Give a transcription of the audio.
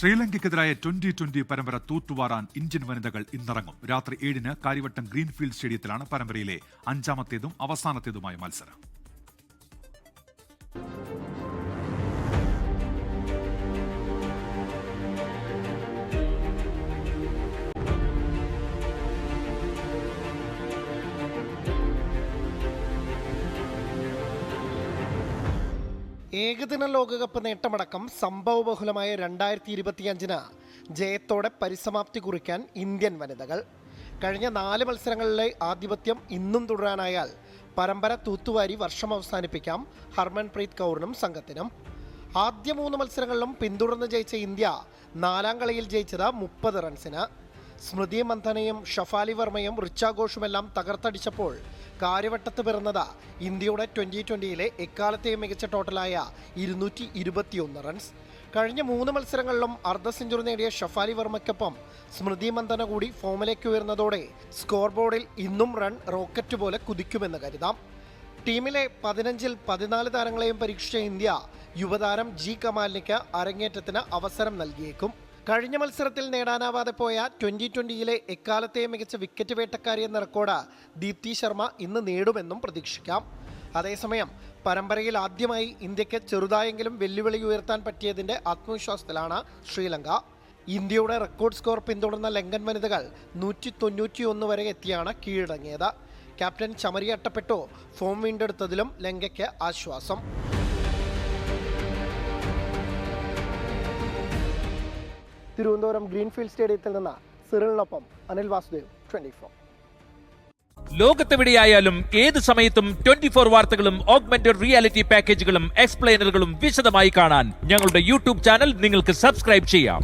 ശ്രീലങ്കയ്ക്കെതിരായ twenty twenty പരമ്പര തൂത്തുവാറാൻ Indian വനിതകൾ ഇന്നിറങ്ങും. രാത്രി ഏഴിന് കാര്യവട്ടം ഗ്രീൻഫീൽഡ് സ്റ്റേഡിയത്തിലാണ് പരമ്പരയിലെ അഞ്ചാമത്തേതും അവസാനത്തേതുമായ മത്സരം. ഏകദിന ലോകകപ്പ് നേട്ടമടക്കം സംഭവബഹുലമായ രണ്ടായിരത്തി ഇരുപത്തിയഞ്ചിന് ജയത്തോടെ പരിസമാപ്തി കുറിക്കാൻ ഇന്ത്യൻ വനിതകൾ. കഴിഞ്ഞ നാല് മത്സരങ്ങളിലെ ആധിപത്യം ഇന്നും തുടരാനായാൽ പരമ്പര തൂത്തുവാരി വർഷം അവസാനിപ്പിക്കാം ഹർമൻപ്രീത് കൗറിനും സംഘത്തിനും. ആദ്യ മൂന്ന് മത്സരങ്ങളിലും പിന്തുടർന്ന് ജയിച്ച ഇന്ത്യ നാലാം കളിയിൽ ജയിച്ചത് മുപ്പത് റൺസിന്. സ്മൃതി മന്ഥനയും ഷഫാലി വർമ്മയും റിച്ചാഘോഷുമെല്ലാം തകർത്തടിച്ചപ്പോൾ കാര്യവട്ടത്ത് പിറന്നത് ഇന്ത്യയുടെ ട്വന്റി ട്വന്റിയിലെ എക്കാലത്തെയും മികച്ച ടോട്ടലായ ഇരുന്നൂറ്റി ഇരുപത്തിയൊന്ന് റൺസ്. കഴിഞ്ഞ മൂന്ന് മത്സരങ്ങളിലും അർദ്ധ സെഞ്ചുറി നേടിയ ഷഫാലി വർമ്മയ്ക്കൊപ്പം സ്മൃതി മന്ദന കൂടി ഫോമിലേക്ക് ഉയർന്നതോടെ സ്കോർ ബോർഡിൽ ഇന്നും റൺ റോക്കറ്റ് പോലെ കുതിക്കുമെന്ന് കരുതാം. ടീമിലെ പതിനഞ്ചിൽ പതിനാല് താരങ്ങളെയും പരീക്ഷിച്ച ഇന്ത്യ യുവതാരം ജി കമാലിനിക്ക് അരങ്ങേറ്റത്തിന് അവസരം നൽകിയേക്കും. കഴിഞ്ഞ മത്സരത്തിൽ നേടാനാവാതെ പോയ ട്വന്റി ട്വന്റിയിലെ എക്കാലത്തെ മികച്ച വിക്കറ്റ് വേട്ടക്കാരി എന്ന റെക്കോർഡ് ദീപ്തി ശർമ്മ ഇന്ന് നേടുമെന്നും പ്രതീക്ഷിക്കാം. അതേസമയം പരമ്പരയിൽ ആദ്യമായി ഇന്ത്യയ്ക്ക് ചെറുതായെങ്കിലും വെല്ലുവിളി ഉയർത്താൻ പറ്റിയതിന്റെ ആത്മവിശ്വാസത്തിലാണ് ശ്രീലങ്ക. ഇന്ത്യയുടെ റെക്കോർഡ് സ്കോർ പിന്തുടർന്ന ലങ്കൻ വനിതകൾ നൂറ്റി തൊണ്ണൂറ്റി ഒന്ന് വരെ എത്തിയാണ് കീഴടങ്ങിയത്. ക്യാപ്റ്റൻ ചമരി അട്ടപ്പെട്ടോ ഫോം വീണ്ടെടുത്തതിലും ലങ്കയ്ക്ക് ആശ്വാസം. തിരുവനന്തപുരം ഗ്രീൻഫീൽഡ് സ്റ്റേഡിയത്തിൽ നിന്ന് സിറിലിനൊപ്പം അനിൽ വാസുദേവ് ട്വന്റി ഫോർ. ലോകത്തെവിടെയായാലും ഏത് സമയത്തും ട്വന്റി ഫോർ വാർത്തകളും ഓഗ്മെന്റഡ് റിയാലിറ്റി പാക്കേജുകളും എക്സ്പ്ലെയിനറുകളും വിശദമായി കാണാൻ ഞങ്ങളുടെ യൂട്യൂബ് ചാനൽ നിങ്ങൾക്ക് സബ്സ്ക്രൈബ് ചെയ്യാം.